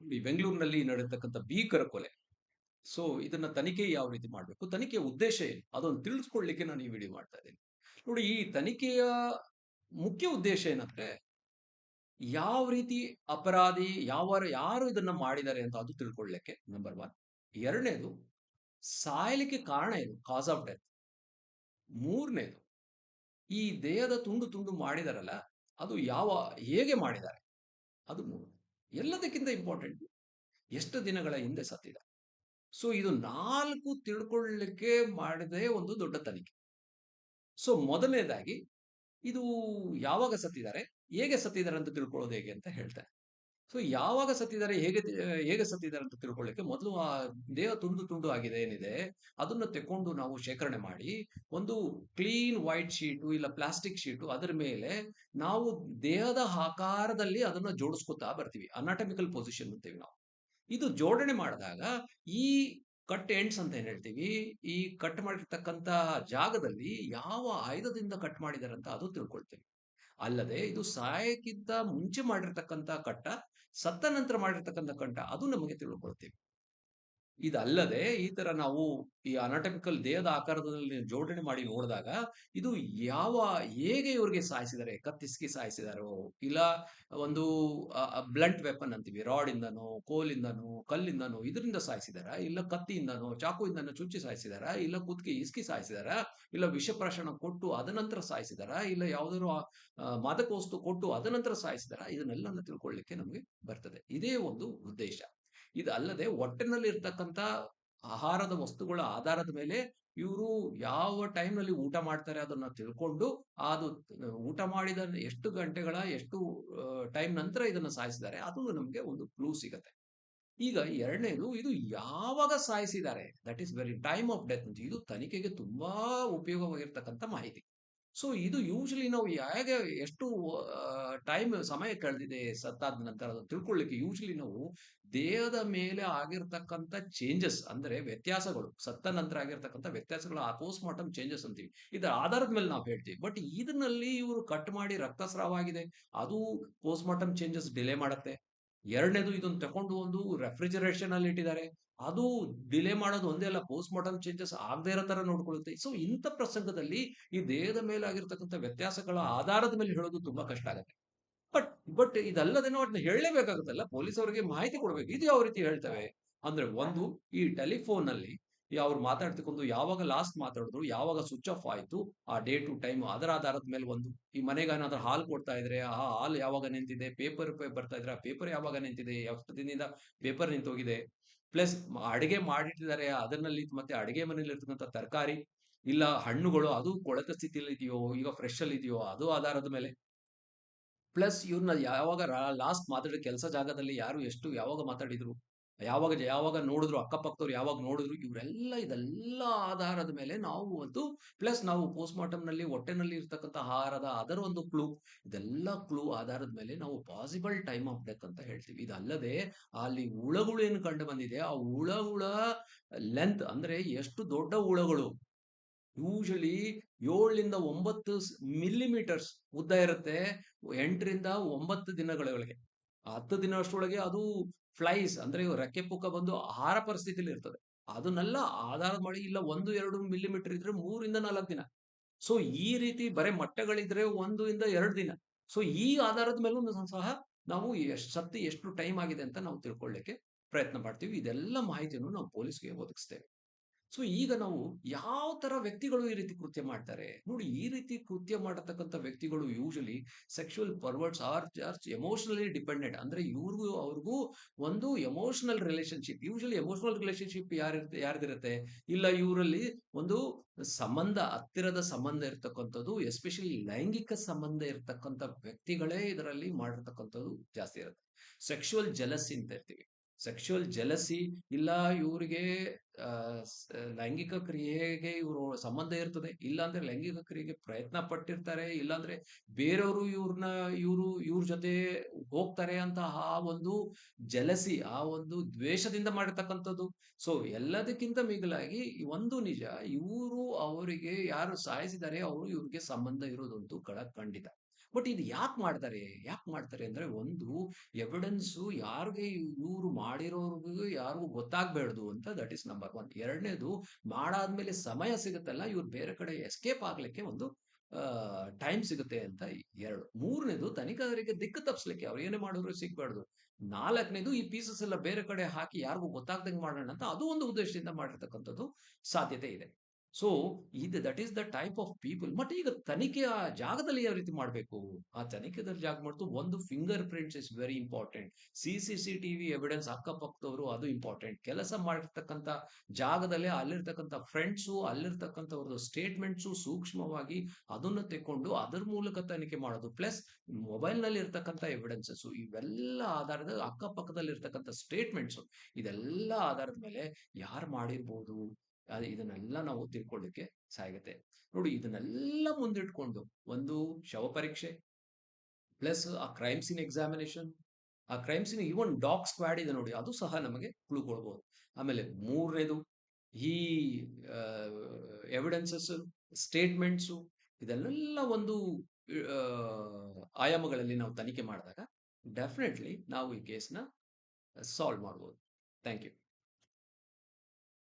ಈ ಬೆಂಗಳೂರಿನಲ್ಲಿ ನಡೆಯತಕ್ಕಂಥ ಭೀಕರ ಕೊಲೆ. ಸೊ ಇದನ್ನ ತನಿಖೆ ಯಾವ ರೀತಿ ಮಾಡಬೇಕು? ತನಿಖೆಯ ಉದ್ದೇಶ ಏನು? ಅದನ್ನು ತಿಳಿಸ್ಕೊಳ್ಳಿಕ್ಕೆ ನಾನು ಈ ವಿಡಿಯೋ ಮಾಡ್ತಾ ಇದ್ದೀನಿ. ನೋಡಿ, ಈ ತನಿಖೆಯ ಮುಖ್ಯ ಉದ್ದೇಶ ಏನಂದ್ರೆ, ಯಾವ ರೀತಿ ಅಪರಾಧಿ ಯಾವ ಯಾರು ಇದನ್ನ ಮಾಡಿದ್ದಾರೆ ಅಂತ ಅದು ತಿಳ್ಕೊಳ್ಳಿಕ್ಕೆ ನಂಬರ್ ಒನ್ ಎರಡನೇದು, ಸಾಯಲಿಕ್ಕೆ ಕಾರಣ ಏನು? ಕಾಸ್ ಆಫ್ ಡೆತ್ ಮೂರನೇದು, ಈ ದೇಹದ ತುಂಡು ತುಂಡು ಮಾಡಿದಾರಲ್ಲ, ಅದು ಯಾವ, ಹೇಗೆ ಮಾಡಿದ್ದಾರೆ? ಅದು ಮೂರು. ಎಲ್ಲದಕ್ಕಿಂತ ಇಂಪಾರ್ಟೆಂಟ್ ಎಷ್ಟು ದಿನಗಳ ಹಿಂದೆ ಸತ್ತಿದೆ. ಸೊ ಇದು ನಾಲ್ಕು ತಿಳ್ಕೊಳ್ಳಿಕ್ಕೆ ಮಾಡಿದೆ ಒಂದು ದೊಡ್ಡ ತನಿಖೆ. ಸೊ ಮೊದಲನೇದಾಗಿ, ಇದು ಯಾವಾಗ ಸತ್ತಿದ್ದಾರೆ, ಹೇಗೆ ಸತ್ತಿದ್ದಾರೆ ಅಂತ ತಿಳ್ಕೊಳ್ಳೋದು ಹೇಗೆ ಅಂತ ಹೇಳ್ತಾರೆ ಸೊ, ಯಾವಾಗ ಸತ್ತಿದ್ದಾರೆ, ಹೇಗೆ ಹೇಗೆ ಸತ್ತಿದ್ದಾರೆ ಅಂತ ತಿಳ್ಕೊಳ್ಳಿಕ್ಕೆ ಮೊದಲು ಆ ದೇಹ ತುಂಡು ತುಂಡು ಆಗಿದೆ, ಏನಿದೆ, ಅದನ್ನ ತೆಕೊಂಡು ನಾವು ಶೇಖರಣೆ ಮಾಡಿ, ಒಂದು ಕ್ಲೀನ್ ವೈಟ್ ಶೀಟು ಇಲ್ಲ ಪ್ಲಾಸ್ಟಿಕ್ ಶೀಟು ಅದರ ಮೇಲೆ ನಾವು ದೇಹದ ಆಕಾರದಲ್ಲಿ ಅದನ್ನ ಜೋಡಿಸ್ಕೊತಾ ಬರ್ತೀವಿ ಅನಾಟಮಿಕಲ್ ಪೊಸಿಷನ್ ಅಂತೀವಿ ನಾವು. ಇದು ಜೋಡಣೆ ಮಾಡಿದಾಗ ಈ ಕಟ್ ಎಂಡ್ಸ್ ಅಂತ ಏನ್ ಹೇಳ್ತೀವಿ, ಈ ಕಟ್ ಮಾಡಿರ್ತಕ್ಕಂತಹ ಜಾಗದಲ್ಲಿ ಯಾವ ಆಯುಧದಿಂದ ಕಟ್ ಮಾಡಿದಾರೆ ಅಂತ ಅದು ತಿಳ್ಕೊಳ್ತೀವಿ. ಅಲ್ಲದೆ ಇದು ಸಾಯಕ್ಕಿಂತ ಮುಂಚೆ ಮಾಡಿರ್ತಕ್ಕಂಥ ಕಟ್ಟ ಸತ್ತ ನಂತರ ಮಾಡಿರ್ತಕ್ಕಂಥ ಕಂಠ ಅದು ನಮಗೆ ತಿಳ್ಕೊಳ್ತೀವಿ. ಇದಲ್ಲದೆ ಈ ತರ ನಾವು ಈ ಅನಾಟಮಿಕಲ್ ದೇಹದ ಆಕಾರದಲ್ಲಿ ಜೋಡಣೆ ಮಾಡಿ ನೋಡಿದಾಗ ಇದು ಯಾವ ಹೇಗೆ ಇವ್ರಿಗೆ ಸಾಯಿಸಿದ್ದಾರೆ ಕತ್ತಿಸ್ಕಿ ಸಾಯಿಸಿದಾರೋ ಇಲ್ಲ ಒಂದು ಬ್ಲಂಟ್ ವೆಪನ್ ಅಂತೀವಿ, ರಾಡ್ ಇಂದನೋ ಕೋಲಿಂದನೋ ಕಲ್ಲಿಂದನೋ ಇದರಿಂದ ಸಾಯಿಸಿದಾರ? ಇಲ್ಲ ಕತ್ತಿಯಿಂದನೋ ಚಾಕುಯಿಂದನೋ ಚುಚ್ಚಿ ಸಾಯಿಸಿದಾರ? ಇಲ್ಲ ಕುತ್ತಿಗೆ ಇಸ್ಕಿ ಸಾಯಿಸಿದಾರ? ಇಲ್ಲ ವಿಷಪ್ರಾಶನ ಕೊಟ್ಟು ಅದನಂತರ ಸಾಯಿಸಿದಾರ? ಇಲ್ಲ ಯಾವ್ದಾದ್ರು ಮಾದಕ ವಸ್ತು ಕೊಟ್ಟು ಅದನಂತರ ಸಾಯಿಸಿದಾರ? ಇದನ್ನೆಲ್ಲ ತಿಳ್ಕೊಳ್ಳಿಕ್ಕೆ ನಮಗೆ ಬರ್ತದೆ. ಇದೇ ಒಂದು ಉದ್ದೇಶ. ಇದು ಅಲ್ಲದೆ ಹೊಟ್ಟೆನಲ್ಲಿ ಇರ್ತಕ್ಕಂಥ ಆಹಾರದ ವಸ್ತುಗಳ ಆಧಾರದ ಮೇಲೆ ಇವರು ಯಾವ ಟೈಮ್ನಲ್ಲಿ ಊಟ ಮಾಡ್ತಾರೆ ಅದನ್ನ ತಿಳ್ಕೊಂಡು ಅದು ಊಟ ಮಾಡಿದ ಎಷ್ಟು ಗಂಟೆಗಳ, ಎಷ್ಟು ಟೈಮ್ ನಂತರ ಇದನ್ನ ಸಾಯಿಸಿದ್ದಾರೆ. ಅದು ನಮಗೆ ಒಂದು ಕ್ಲೂ ಸಿಗತ್ತೆ. ಈಗ ಎರಡನೇದು, ಇದು ಯಾವಾಗ ಸಾಯಿಸಿದ್ದಾರೆ? That is very time of death ಇದು ತನಿಖೆಗೆ ತುಂಬಾ ಉಪಯೋಗವಾಗಿರ್ತಕ್ಕಂಥ ಮಾಹಿತಿ. ಸೊ ಇದು ಯೂಶಲಿ ನಾವು ಹೇಗೆ ಎಷ್ಟು ಟೈಮ್ ಸಮಯ ಕಳೆದಿದೆ ಸತ್ತಾದ ನಂತರ ತಿಳ್ಕೊಳ್ಳಿಕ್ಕೆ ಯೂಶಲಿ ನಾವು ದೇಹದ ಮೇಲೆ ಆಗಿರ್ತಕ್ಕಂಥ ಚೇಂಜಸ್ ಅಂದ್ರೆ ವ್ಯತ್ಯಾಸಗಳು, ಸತ್ತ ನಂತರ ಆಗಿರ್ತಕ್ಕಂಥ ವ್ಯತ್ಯಾಸಗಳು, ಆ ಪೋಸ್ಟ್ ಮಾರ್ಟಮ್ ಚೇಂಜಸ್ ಅಂತೀವಿ. ಇದರ ಆಧಾರದ ಮೇಲೆ ನಾವು ಹೇಳ್ತೀವಿ. ಬಟ್ ಇದನ್ನಲ್ಲಿ ಇವರು ಕಟ್ ಮಾಡಿ ರಕ್ತಸ್ರಾವ ಆಗಿದೆ. ಅದು ಪೋಸ್ಟ್ ಮಾರ್ಟಮ್ ಚೇಂಜಸ್ ಡಿಲೇ ಮಾಡುತ್ತೆ. ಎರಡನೇದು ಇದನ್ನ ತಗೊಂಡು ಒಂದು ರೆಫ್ರಿಜರೇಷನ್ ಅಲ್ಲಿ ಇಟ್ಟಿದ್ದಾರೆ. ಅದು ಡಿಲೇ ಮಾಡೋದು ಒಂದೇ ಅಲ್ಲ ಪೋಸ್ಟ್ ಮಾರ್ಟಮ್ ಚೇಂಜಸ್ ಆಗದೇ ಇರೋ ತರ ನೋಡ್ಕೊಳ್ಳುತ್ತೆ. ಸೊ ಇಂಥ ಪ್ರಸಂಗದಲ್ಲಿ ಈ ದೇಹದ ಮೇಲೆ ಆಗಿರ್ತಕ್ಕಂಥ ವ್ಯತ್ಯಾಸಗಳ ಆಧಾರದ ಮೇಲೆ ಹೇಳೋದು ತುಂಬಾ ಕಷ್ಟ ಆಗುತ್ತೆ. ಬಟ್ ಬಟ್ ಇದಲ್ಲದೇನೋ ಅದನ್ನ ಹೇಳಲೇಬೇಕಾಗುತ್ತಲ್ಲ, ಪೊಲೀಸ್ ಅವರಿಗೆ ಮಾಹಿತಿ ಕೊಡ್ಬೇಕು. ಇದು ಯಾವ ರೀತಿ ಹೇಳ್ತವೆ? ಅಂದ್ರೆ ಒಂದು, ಈ ಟೆಲಿಫೋನ್ ಅಲ್ಲಿ ಅವ್ರು ಮಾತಾಡ್ತಿಕೊಂಡು ಯಾವಾಗ ಲಾಸ್ಟ್ ಮಾತಾಡಿದ್ರು, ಯಾವಾಗ ಸ್ವಿಚ್ ಆಫ್ ಆಯ್ತು, ಆ ಡೇ ಟು ಟೈಮ್ ಅದರ ಆಧಾರದ ಮೇಲೆ ಒಂದು, ಈ ಮನೆಗೆ ಏನಾದ್ರೂ ಹಾಲು ಕೊಡ್ತಾ ಇದ್ರೆ, ಆ ಹಾಲು ಯಾವಾಗ ನಿಂತಿದೆ ಪೇಪರ್ ಬರ್ತಾ ಇದ್ರೆ ಆ ಪೇಪರ್ ಯಾವಾಗ ನಿಂತಿದೆ, ಎಷ್ಟು ದಿನದಿಂದ ಪೇಪರ್ ನಿಂತೋಗಿದೆ. ಪ್ಲಸ್ ಅಡಿಗೆ ಮಾಡಿಟ್ಟಿದ್ದಾರೆ ಅದರಲ್ಲಿ ಮತ್ತೆ ಅಡಿಗೆ ಮನೇಲಿ ಇರ್ತಕ್ಕಂಥ ತರಕಾರಿ, ಇಲ್ಲ ಹಣ್ಣುಗಳು ಅದು ಕೊಳಕ ಸ್ಥಿತಿಯಲ್ಲಿ ಇದೆಯೋ, ಈಗ ಫ್ರೆಶ್ ಅಲ್ಲಿ ಇದೆಯೋ, ಅದು ಆಧಾರದ ಮೇಲೆ. ಪ್ಲಸ್ ಇವ್ರನ್ನ ಯಾವಾಗ ಲಾಸ್ಟ್ ಮಾತಾಡಿದ ಕೆಲಸ ಜಾಗದಲ್ಲಿ ಯಾರು ಎಷ್ಟು ಯಾವಾಗ ಮಾತಾಡಿದ್ರು ಯಾವಾಗ ಯಾವಾಗ ನೋಡಿದ್ರು ಅಕ್ಕಪಕ್ಕದವ್ರು ಯಾವಾಗ ನೋಡಿದ್ರು ಇವರೆಲ್ಲ ಇದೆಲ್ಲ ಆಧಾರದ ಮೇಲೆ ನಾವು ಒಂದು, ಪ್ಲಸ್ ನಾವು ಪೋಸ್ಟ್ ಮಾರ್ಟಮ್ನಲ್ಲಿ ಹೊಟ್ಟೆನಲ್ಲಿ ಇರ್ತಕ್ಕಂಥ ಆಹಾರದ ಅದರ ಒಂದು ಕ್ಲೂ, ಇದೆಲ್ಲ ಕ್ಲೂ ಆಧಾರದ ಮೇಲೆ ನಾವು ಪಾಸಿಬಲ್ ಟೈಮ್ ಆಫ್ ಡೆತ್ ಅಂತ ಹೇಳ್ತೀವಿ. ಇದಲ್ಲದೆ ಅಲ್ಲಿ ಹುಳಗಳು ಏನು ಕಂಡು ಬಂದಿದೆ, ಆ ಹುಳಗಳ ಲೆಂತ್ ಅಂದ್ರೆ ಎಷ್ಟು ದೊಡ್ಡ ಹುಳಗಳು. ಯೂಶಲಿ ಏಳರಿಂದ ಒಂಬತ್ತು ಮಿಲಿಮೀಟರ್ಸ್ ಉದ್ದ ಇರುತ್ತೆ ಎಂಟರಿಂದ ಒಂಬತ್ತು ದಿನಗಳೊಳಗೆ ಆ ಹತ್ತು ದಿನ ಅಷ್ಟೊಳಗೆ ಅದು ಫ್ಲೈಸ್ ಅಂದ್ರೆ ರೆಕ್ಕೆ ಪುಕ್ಕ ಬಂದು ಆಹಾರ ಪರಿಸ್ಥಿತಿಲಿ ಇರ್ತದೆ. ಅದನ್ನೆಲ್ಲ ಆಧಾರ ಮಾಡಿ ಇಲ್ಲ ಒಂದು, ಎರಡು ಮಿಲಿಮೀಟರ್ ಇದ್ರೆ ಮೂರಿಂದ ನಾಲ್ಕು ದಿನ. ಸೊ ಈ ರೀತಿ ಬರೇ ಮೊಟ್ಟೆಗಳಿದ್ರೆ ಒಂದು ಇಂದ ಎರಡು ದಿನ. ಸೊ ಈ ಆಧಾರದ ಮೇಲೂ ಸಹ ನಾವು ಎಷ್ಟು ಸತ್ತಿ ಎಷ್ಟು ಟೈಮ್ ಆಗಿದೆ ಅಂತ ನಾವು ತಿಳ್ಕೊಳ್ಳಿಕ್ಕೆ ಪ್ರಯತ್ನ ಮಾಡ್ತೀವಿ. ಇದೆಲ್ಲ ಮಾಹಿತಿಯನ್ನು ನಾವು ಪೊಲೀಸ್ಗೆ ಒದಗಿಸ್ತೇವೆ. ಸೊ ಈಗ ನಾವು ಯಾವ ತರ ವ್ಯಕ್ತಿಗಳು ಈ ರೀತಿ ಕೃತ್ಯ ಮಾಡ್ತಾರೆ? ನೋಡಿ, ಈ ರೀತಿ ಕೃತ್ಯ ಮಾಡತಕ್ಕಂಥ ವ್ಯಕ್ತಿಗಳು usually sexual perverts are George emotionally dependent ಅಂದ್ರೆ ಇವ್ರಿಗೂ, ಅವ್ರಿಗೂ ಒಂದು emotional relationship usually emotional relationship ಯಾರಿರುತ್ತೆ ಯಾರ್ದಿರುತ್ತೆ? ಇಲ್ಲ, ಇವರಲ್ಲಿ ಒಂದು ಸಂಬಂಧ, ಹತ್ತಿರದ ಸಂಬಂಧ ಇರ್ತಕ್ಕಂಥದ್ದು ಎಸ್ಪೆಷಲಿ ಲೈಂಗಿಕ ಸಂಬಂಧ ಇರ್ತಕ್ಕಂಥ ವ್ಯಕ್ತಿಗಳೇ ಇದರಲ್ಲಿ ಮಾಡಿರ್ತಕ್ಕಂಥದ್ದು ಜಾಸ್ತಿ ಇರುತ್ತೆ. ಸೆಕ್ಷುವಲ್ ಜಲಸಿ ಅಂತ ಇರ್ತೀವಿ. ಸೆಕ್ಷುವಲ್ ಜಲಸಿ ಇಲ್ಲ ಇವರಿಗೆ ಲೈಂಗಿಕ ಕ್ರಿಯೆಗೆ ಇವರು ಸಂಬಂಧ ಇರ್ತದೆ. ಇಲ್ಲಾಂದ್ರೆ ಲೈಂಗಿಕ ಕ್ರಿಯೆಗೆ ಪ್ರಯತ್ನ ಪಟ್ಟಿರ್ತಾರೆ. ಇಲ್ಲಾಂದ್ರೆ ಬೇರೆಯವರು ಇವ್ರನ್ನ ಇವರು, ಇವ್ರ ಜೊತೆ ಹೋಗ್ತಾರೆ ಅಂತ ಆ ಒಂದು ಜಲಸಿ ಆ ಒಂದು ದ್ವೇಷದಿಂದ ಮಾಡಿರ್ತಕ್ಕಂಥದ್ದು. ಸೊ ಎಲ್ಲದಕ್ಕಿಂತ ಮಿಗಿಲಾಗಿ ಒಂದು ನಿಜ, ಇವರು ಅವರಿಗೆ ಯಾರು ಸಾಯಿಸಿದ್ದಾರೆ ಅವರು ಇವ್ರಿಗೆ ಸಂಬಂಧ ಇರೋದಂತೂ ಕಳ ಖಂಡಿತ. ಬಟ್ ಇದು ಯಾಕೆ ಮಾಡ್ತಾರೆ? ಯಾಕೆ ಮಾಡ್ತಾರೆ ಅಂದ್ರೆ ಒಂದು ಎವಿಡೆನ್ಸು ಯಾರಿಗೆ ಇವರು ಮಾಡಿರೋರ್ಗೂ ಯಾರಿಗೂ ಗೊತ್ತಾಗ್ಬೇಡ್ದು ಅಂತ ದಟ್ ಇಸ್ ನಂಬರ್ ಒನ್ ಎರಡನೇದು ಮಾಡಾದ್ಮೇಲೆ ಸಮಯ ಸಿಗುತ್ತಲ್ಲ, ಇವ್ರು ಬೇರೆ ಕಡೆ ಎಸ್ಕೇಪ್ ಆಗ್ಲಿಕ್ಕೆ ಒಂದು ಟೈಮ್ ಸಿಗುತ್ತೆ ಅಂತ ಎರಡು. ಮೂರನೇದು ತನಿಖಾದಾರರಿಗೆ ದಿಕ್ಕು ತಪ್ಪಿಸ್ಲಿಕ್ಕೆ ಅವ್ರು ಏನೇ ಮಾಡಿದ್ರು ಸಿಗ್ಬಾರ್ದು ನಾಲ್ಕನೇದು ಈ ಪೀಸಸ್ ಎಲ್ಲ ಬೇರೆ ಕಡೆ ಹಾಕಿ ಯಾರಿಗೂ ಗೊತ್ತಾಗ್ದಂಗೆ ಮಾಡೋಣ ಅಂತ ಅದು ಒಂದು ಉದ್ದೇಶದಿಂದ ಮಾಡಿರ್ತಕ್ಕಂಥದ್ದು ಸಾಧ್ಯತೆ ಇದೆ. ಸೊ ಇದು that is the type of people but ಈಗ ತನಿಖೆ ಆ ಜಾಗದಲ್ಲಿ ಯಾವ ರೀತಿ ಮಾಡಬೇಕು? ಆ ತನಿಖೆದಲ್ಲಿ ಜಾಗ ಮಾಡ್ತು, ಒಂದು finger prints is very important C C C T V evidence ಅಕ್ಕಪಕ್ಕದವರು ಅದು ಇಂಪಾರ್ಟೆಂಟ್ ಕೆಲಸ ಮಾಡಿರ್ತಕ್ಕಂಥ ಜಾಗದಲ್ಲೇ ಅಲ್ಲಿರ್ತಕ್ಕಂಥ ಫ್ರೆಂಡ್ಸು ಅಲ್ಲಿರ್ತಕ್ಕಂಥವ್ರದ್ದು ಸ್ಟೇಟ್ಮೆಂಟ್ಸು ಸೂಕ್ಷ್ಮವಾಗಿ ಅದನ್ನು ತೆಕ್ಕೊಂಡು ಅದರ ಮೂಲಕ ತನಿಖೆ ಮಾಡೋದು ಪ್ಲಸ್ ಮೊಬೈಲ್ನಲ್ಲಿ ಇರ್ತಕ್ಕಂಥ ಎವಿಡೆನ್ಸಸ್ ಇವೆಲ್ಲ ಆಧಾರದ ಅಕ್ಕಪಕ್ಕದಲ್ಲಿ ಇರ್ತಕ್ಕಂಥ ಸ್ಟೇಟ್ಮೆಂಟ್ಸು ಇದೆಲ್ಲ ಆಧಾರದ ಮೇಲೆ ಯಾರು ಮಾಡಿರ್ಬೋದು? ಇದನ್ನೆಲ್ಲ ನಾವು ತಿಳ್ಕೊಳ್ಳಿಕ್ಕೆ ಸಾಗುತ್ತೆ ನೋಡಿ ಇದನ್ನೆಲ್ಲ ಮುಂದಿಟ್ಕೊಂಡು ಒಂದು ಶವ ಪರೀಕ್ಷೆ, ಪ್ಲಸ್ ಆ ಕ್ರೈಮ್ ಸೀನ್ ಎಕ್ಸಾಮಿನೇಷನ್ ಆ crime scene even dog squad ಇದೆ ನೋಡಿ, ಅದು ಸಹ ನಮಗೆ ಕ್ಲೂ ಆಮೇಲೆ ಮೂರನೇದು ಈ ಎವಿಡೆನ್ಸಸ್ ಸ್ಟೇಟ್ಮೆಂಟ್ಸು ಇದೆಲ್ಲ ಒಂದು ಆಯಾಮಗಳಲ್ಲಿ ನಾವು ತನಿಖೆ ಮಾಡಿದಾಗ ಡೆಫಿನೆಟ್ಲಿ ನಾವು ಈ ಕೇಸ್ನ ಸಾಲ್ವ್ ಮಾಡ್ಬೋದು. Thank you